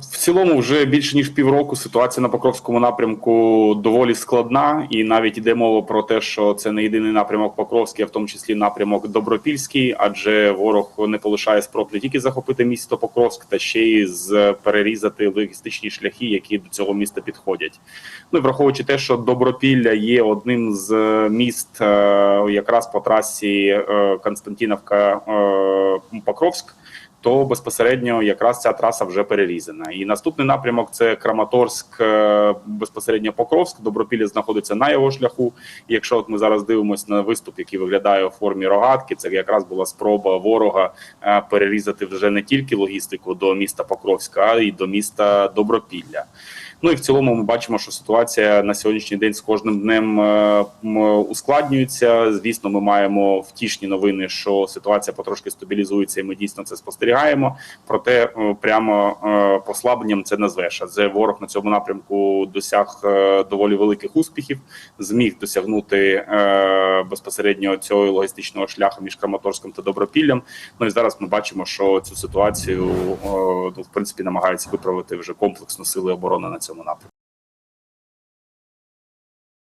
В цілому, вже більше ніж півроку ситуація на Покровському напрямку доволі складна, і навіть йде мова про те, що це не єдиний напрямок Покровський, а в тому числі напрямок Добропільський, адже ворог не полишає спроб не тільки захопити місто Покровськ, та ще й з перерізати логістичні шляхи, які до цього міста підходять. Ну і враховуючи те, що Добропілля є одним з міст е, якраз по трасі е, Константиновка е, Покровськ. То безпосередньо якраз ця траса вже перерізана. І наступний напрямок це Краматорськ, е, безпосередньо Покровськ. Добропілля знаходиться на його шляху. І якщо от ми зараз дивимося на виступ, який виглядає у формі рогатки, це якраз була спроба ворога е, перерізати вже не тільки логістику до міста Покровська, а й до міста Добропілля. Ну і в цілому ми бачимо, що ситуація на сьогоднішній день з кожним днем е, ускладнюється. Звісно, ми маємо втішні новини, що ситуація потрошки стабілізується, і ми дійсно це спостерігаємо. Проте е, прямо е, послабленням це назвеш. Адже ворог на цьому напрямку досяг доволі великих успіхів, зміг досягнути безпосередньо цього логістичного шляху між Краматорськом та Добропіллям. Ну і зараз ми бачимо, що цю ситуацію ну, в принципі намагаються виправити вже комплексно сили оборони на цьому напрямку.